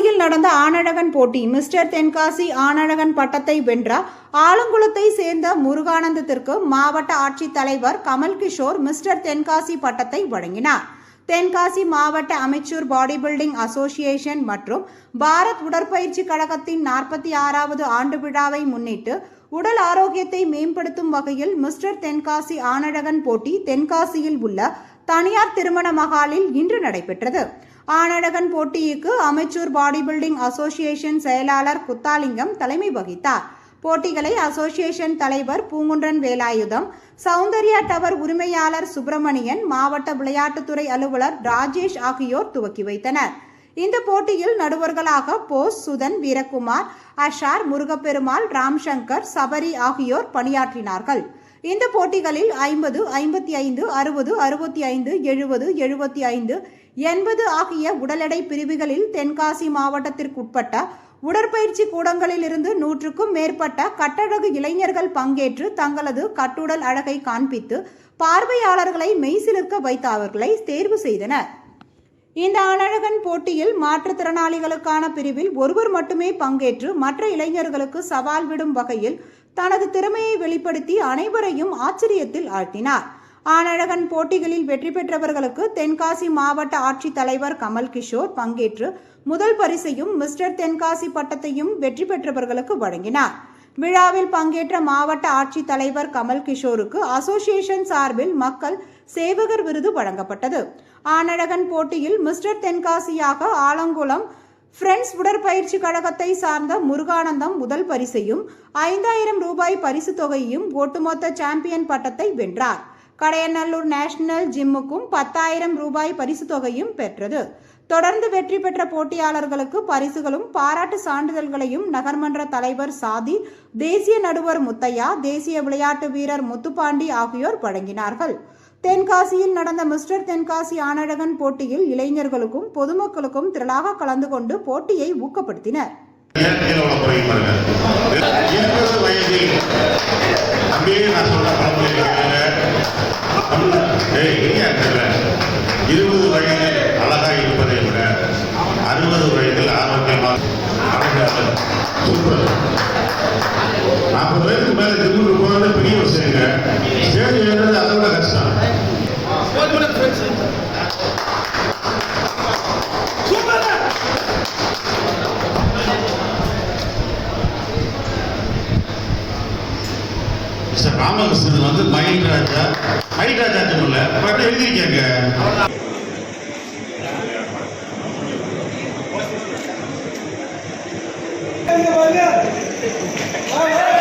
காசியில் நடந்த ஆனழகன் போட்டி. மிஸ்டர் தென்காசி ஆனழகன் பட்டத்தை வென்ற ஆலங்குளத்தை சேர்ந்த முருகானந்தத்திற்கு மாவட்ட ஆட்சித்தலைவர் கமல் கிஷோர் மிஸ்டர் தென்காசி பட்டத்தை வழங்கினார். தென்காசி மாவட்ட அமைச்சூர் பாடி பில்டிங் அசோசியேஷன் மற்றும் பாரத் உடற்பயிற்சி கழகத்தின் நாற்பத்தி ஆறாவது ஆண்டு விழாவை முன்னிட்டு உடல் ஆரோக்கியத்தை மேம்படுத்தும் வகையில் மிஸ்டர் தென்காசி ஆனழகன் போட்டி தென்காசியில் உள்ள தனியார் திருமண மகாலில் இன்று நடைபெற்றது. ஆனழகன் போட்டிக்கு அமைச்சூர் பாடி பில்டிங் அசோசியேஷன் செயலாளர் குத்தாலிங்கம் தலைமை வகித்தார். போட்டிகளை அசோசியேஷன் தலைவர் பூங்குன்றன் வேலாயுதம் சௌந்தர்யா டவர் உரிமையாளர் சுப்பிரமணியன் மாவட்ட விளையாட்டுத்துறை அலுவலர் ராஜேஷ் ஆகியோர் துவக்கி வைத்தனர். இந்த போட்டியில் நடுவர்களாக போஸ் சுதன் வீரகுமார் அஷார் முருகப்பெருமாள் ராம்சங்கர் சபரி ஆகியோர் பணியாற்றினார்கள். இந்த போட்டிகளில் ஐம்பது ஐம்பத்தி ஐந்து அறுபது அறுபத்தி ஐந்து எழுபது எழுபத்தி ஐந்து எண்பது ஆகிய உடல் எடை பிரிவுகளில் தென்காசி மாவட்டத்திற்குட்பட்ட உடற்பயிற்சி கூடங்களில் இருந்து நூற்றுக்கும் மேற்பட்ட கட்டழகு இளைஞர்கள் பங்கேற்று தங்களது கட்டுடல் அழகை காண்பித்து பார்வையாளர்களை மெய்சிலிர்க்க வைத்த அவர்களை தேர்வு செய்தனர். இந்த அழகன் போட்டியில் மாற்றுத்திறனாளிகளுக்கான பிரிவில் ஒருவர் மட்டுமே பங்கேற்று மற்ற இளைஞர்களுக்கு சவால் விடும் வகையில் தனது திறமையை வெளிப்படுத்தி அனைவரையும் ஆச்சரியத்தில் ஆழ்த்தினார். ஆனழகன் போட்டிகளில் வெற்றி பெற்றவர்களுக்கு தென்காசி மாவட்ட ஆட்சித்தலைவர் கமல் கிஷோர் பங்கேற்று முதல் பரிசையும் மிஸ்டர் தென்காசி பட்டத்தையும் வெற்றி பெற்றவர்களுக்கு வழங்கினார். விழாவில் பங்கேற்ற மாவட்ட ஆட்சித்தலைவர் கமல் கிஷோருக்கு அசோசியேஷன் சார்பில் மக்கள் சேவகர் விருது வழங்கப்பட்டது. ஆனழகன் போட்டியில் மிஸ்டர் தென்காசியாக ஆலங்குளம் ஃப்ரெண்ட்ஸ் உடற்பயிற்சி கழகத்தை சார்ந்த முருகானந்தம் முதல் பரிசையும் ஐந்தாயிரம் ரூபாய் பரிசு தொகையையும் ஒட்டுமொத்த சாம்பியன் பட்டத்தை வென்றார். கடையநல்லூர் நேஷனல் ஜிம்முக்கும் பத்தாயிரம் ரூபாய் பரிசு தொகையும் பெற்றது. தொடர்ந்து வெற்றி பெற்ற போட்டியாளர்களுக்கு பரிசுகளும் பாராட்டு சான்றிதழ்களையும் நகர்மன்ற தலைவர் சாதி தேசிய நடுவர் முத்தையா தேசிய விளையாட்டு வீரர் முத்துப்பாண்டி ஆகியோர் வழங்கினார்கள். தென்காசியில் நடந்த மிஸ்டர் தென்காசி ஆனழகன் போட்டியில் இளைஞர்களுக்கும் பொதுமக்களுக்கும் திரளாக கலந்து கொண்டு போட்டியை ஊக்கப்படுத்தினர். இருபது வயதில் அழகா இருப்பதை விட அறுபது வயதில் ஆரோக்கியமாக நாற்பது வயதுக்கு மேல திரும்ப போகிறது பெரிய விஷயங்க ஆமாங்க வந்து மயில் ராஜா. ஹைட் ராஜா இல்லை இப்போ எழுதியிருக்கேங்க. Yeah.